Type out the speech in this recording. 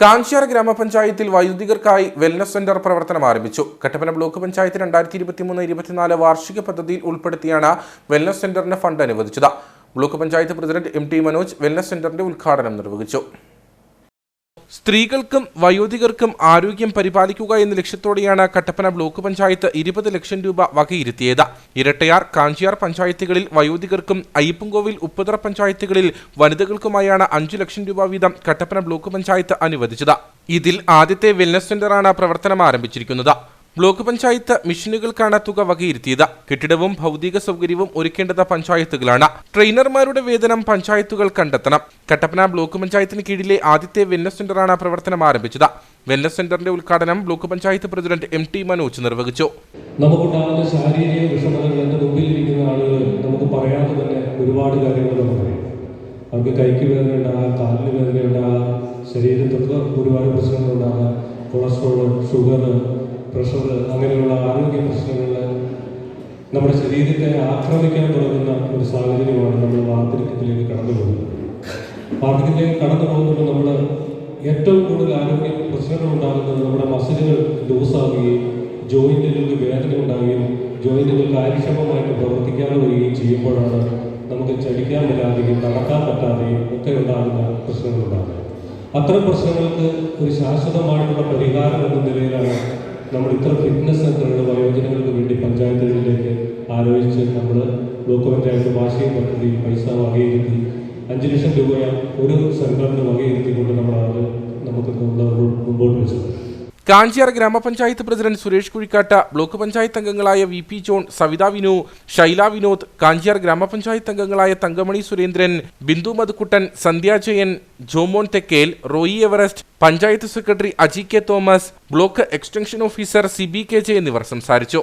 കാഞ്ചിയാർ ഗ്രാമപഞ്ചായത്തിൽ വൈദ്യുതികർക്കായി wellness centre പ്രവർത്തനം ആരംഭിച്ചു. കട്ടപ്പന ബ്ലോക്ക് പഞ്ചായത്ത് രണ്ടായിരത്തി ഇരുപത്തിമൂന്ന് ഇരുപത്തിനാല് വാർഷിക പദ്ധതിയിൽ ഉൾപ്പെടുത്തിയാണ് വെൽനസ് സെന്ററിന് ഫണ്ട് അനുവദിച്ചത്. Block panchayat president M T Manoj wellness സെന്ററിന്റെ ഉദ്ഘാടനം നിർവഹിച്ചു. സ്ത്രീകൾക്കും വയോധികർക്കും ആരോഗ്യം പരിപാലിക്കുക എന്ന ലക്ഷ്യത്തോടെയാണ് കട്ടപ്പന ബ്ലോക്ക് പഞ്ചായത്ത് ഇരുപത് ലക്ഷം രൂപ വകയിരുത്തിയത്. ഇരട്ടയാർ കാഞ്ചിയാർ പഞ്ചായത്തുകളിൽ വയോധികർക്കും അയ്യപ്പൻകോവിൽ ഉപ്പുതറ പഞ്ചായത്തുകളിൽ വനിതകൾക്കുമായാണ് അഞ്ചു ലക്ഷം രൂപ വീതം കട്ടപ്പന ബ്ലോക്ക് പഞ്ചായത്ത് അനുവദിച്ചത്. ഇതിൽ ആദ്യത്തെ വെൽനസ് സെന്ററാണ് പ്രവർത്തനം ആരംഭിച്ചിരിക്കുന്നത്. ബ്ലോക്ക് പഞ്ചായത്ത് മിഷനുകൾക്കാണ് തുക വകയിരുത്തിയത്. കെട്ടിടവും ഭൗതിക സൗകര്യവും ഒരുക്കേണ്ടത് പഞ്ചായത്തുകളാണ്. ട്രെയിനർമാരുടെ വേതനം പഞ്ചായത്തുകൾ കണ്ടെത്തണം. കട്ടപ്പന ബ്ലോക്ക് പഞ്ചായത്തിന് കീഴിലെ ആദ്യത്തെ വെൽനസ് സെന്ററാണ് പ്രവർത്തനം ആരംഭിച്ചത്. വെൽനസ് സെന്ററിന്റെ ഉദ്ഘാടനം block panchayat president M T Manoj നിർവഹിച്ചു. നമുക്കുണ്ടാകുന്ന ശാരീരിക വിഷമതകൾ എന്റെ മുമ്പിലിരിക്കുന്ന ആളുകൾ നമുക്ക് പറയാതെ തന്നെ ഒരുപാട് കാര്യങ്ങൾ അവർക്ക് കൈക്ക് വേദന ഉണ്ടാകാം കാലിന് വേദന ഉണ്ടാകാം ശരീരത്തൊക്കെ ഒരുപാട് പ്രശ്നങ്ങളുണ്ടാകാം കൊളസ്ട്രോൾ ഷുഗർ പ്രഷർ അങ്ങനെയുള്ള ആരോഗ്യ പ്രശ്നങ്ങൾ നമ്മുടെ ശരീരത്തെ ആക്രമിക്കാൻ തുടങ്ങുന്ന ഒരു സാഹചര്യമാണ് നമ്മൾ വാർദ്ധക്യത്തിലേക്ക് കടന്നു പോകുന്നത്. വാർദ്ധക്യത്തിലേക്ക് കടന്നു പോകുമ്പോൾ നമ്മൾ ഏറ്റവും കൂടുതൽ ആരോഗ്യ പ്രശ്നങ്ങൾ ഉണ്ടാകുന്നത് നമ്മുടെ മസിലുകൾ ലൂസാവുകയും ജോയിന്റുകൾക്ക് വേദന ഉണ്ടാകുകയും ജോയിന്റുകൾ കാര്യക്ഷമമായിട്ട് പ്രവർത്തിക്കാതെ വരികയും ചെയ്യുമ്പോഴാണ് നമുക്ക് ചലിക്കാൻ പറ്റാതെയും നടക്കാൻ പറ്റാതെയും ഒക്കെ ഉണ്ടാകുന്ന പ്രശ്നങ്ങൾ ഉണ്ടാകുന്നത്. അത്തരം പ്രശ്നങ്ങൾക്ക് ഒരു ശാശ്വതമായിട്ടുള്ള പരിഹാരം എന്ന നിലയിലാണ് നമ്മൾ ഇത്ര ഫിറ്റ്നസ് സെന്ററുകൾ വയോജനങ്ങൾക്ക് വേണ്ടി പഞ്ചായത്തുകളിലേക്ക് ആലോചിച്ച് നമ്മൾ ബ്ലോക്ക് പഞ്ചായത്ത് വാർഷിക പദ്ധതിയിൽ പൈസ വകയിരുത്തി അഞ്ച് ലക്ഷം രൂപ ഒരു സെന്ററിന് വകയിരുത്തിക്കൊണ്ട് നമ്മളത് നമുക്ക് മുമ്പോട്ട് വെച്ചത്. കാഞ്ചിയാർ ഗ്രാമപഞ്ചായത്ത് പ്രസിഡന്റ് സുരേഷ് കുഴിക്കാട്ട ബ്ലോക്ക് പഞ്ചായത്ത് അംഗങ്ങളായ V P John Savitha Vinu Shaila Vinod Kanchiyar grama panchayat അംഗങ്ങളായ Thankamani Surendran Bindu Madhukuttan Sandhya Jayan Jomon Thekkel Roy Everest panchayat secretary Aji K Thomas block extension officer C B K J എന്നിവർ സംസാരിച്ചു.